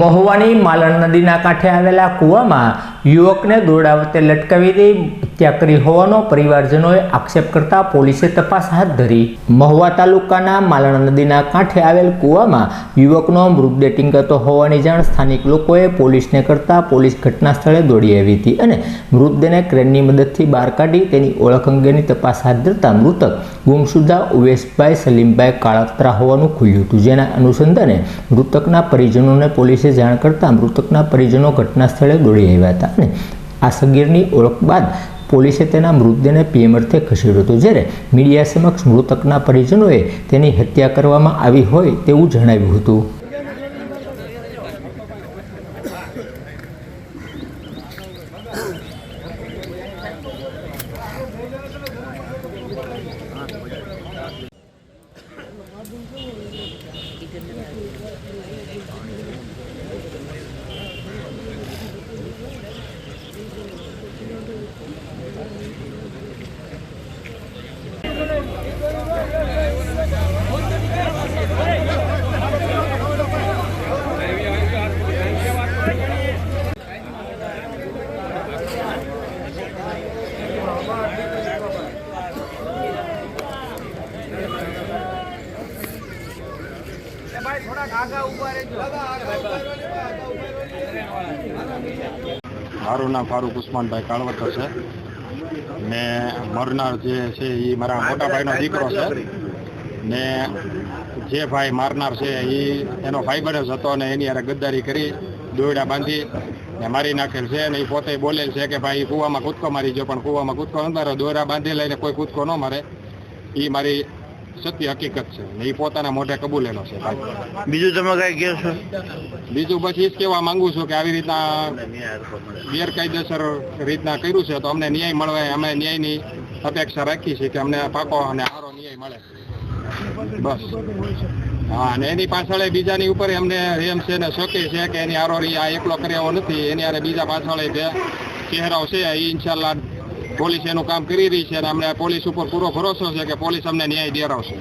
મહુવાની માલણ નદીના કાંઠે આવેલા કૂવામાં યુવકને દોરડા વચ્ચે લટકાવી દઈ હત્યા કરી હોવાનો પરિવારજનોએ આક્ષેપ કરતા પોલીસે તપાસ હાથ ધરી. મહુવા તાલુકાના માલણા નદીના કાંઠે આવેલ કૂવામાં યુવકનો મૃતદેહ કરતો હોવાની જાણ સ્થાનિક લોકોએ પોલીસને કરતા પોલીસ ઘટના સ્થળે દોડી આવી હતી અને મૃતદેહને ક્રેનની મદદથી બહાર કાઢી તેની ઓળખ અંગેની તપાસ હાથ ધરતા મૃતક ગુમસુદા ઉવેશભાઈ, સલીમભાઈ કાળાત્રા હોવાનું ખુલ્યું હતું. જેના અનુસંધાને મૃતકના પરિજનોને પોલીસે જાણ કરતા મૃતકના પરિજનો ઘટના સ્થળે દોડી આવ્યા હતા. અને આ સગીરની ઓળખ બાદ પોલીસે તેના મૃતદેહને પીએમ અર્થે ખસેડ્યો હતો. જ્યારે મીડિયા સમક્ષ મૃતકના પરિજનોએ તેની હત્યા કરવામાં આવી હોય તેવું જણાવ્યું હતું. ભાઈ થોડાક આગા ઊભા રહેજો. આગા આગા ઊભા રહેજો. મારું નામ ફારૂક ઉસ્માનભાઈ કાળવટર છે. ને મરનાર જે છે એ મારા મોટા ભાઈનો દીકરો છે. ને જે ભાઈ મારનાર છે એ એનો ભાઈબંધ જ હતો ને એની યારે ગદ્દારી કરી, દોયડા બાંધી ને મારી નાખેલ છે ને એ પોતે બોલેલ છે કે ભાઈ કૂવામાં કૂદકો મારી ગયો પણ કૂવામાં કૂદકો ન મારે. દોયડા બાંધી લઈને કોઈ કૂદકો ન મારે. એ મારી સત્ય હકીકત છે. ને એ પોતાના મોઢે કબૂલેલો છે ભાઈ. બીજું તમે કઈ કહો છો? બીજું પછી એ કહેવા માંગુ છું કે આવી રીતના ગેરકાયદેસર રીતના કર્યું છે તો અમને ન્યાય મળવા અમે ન્યાયની અપેક્ષા રાખી છે કે અમને પાકો અને સારો ન્યાય મળે. બસ. હા અને એની પાછળ બીજાની ઉપર અમને એમ છે ને શોકી છે કે એની આરો આ એકલો કર્યો નથી એની આરે બીજા પાછળ જે ચહેરાઓ છે એ ઇન્શાલ્લાહ પોલીસ એનું કામ કરી રહી છે અને અમને પોલીસ ઉપર પૂરો ભરોસો છે કે પોલીસ અમને ન્યાય દેરાવશે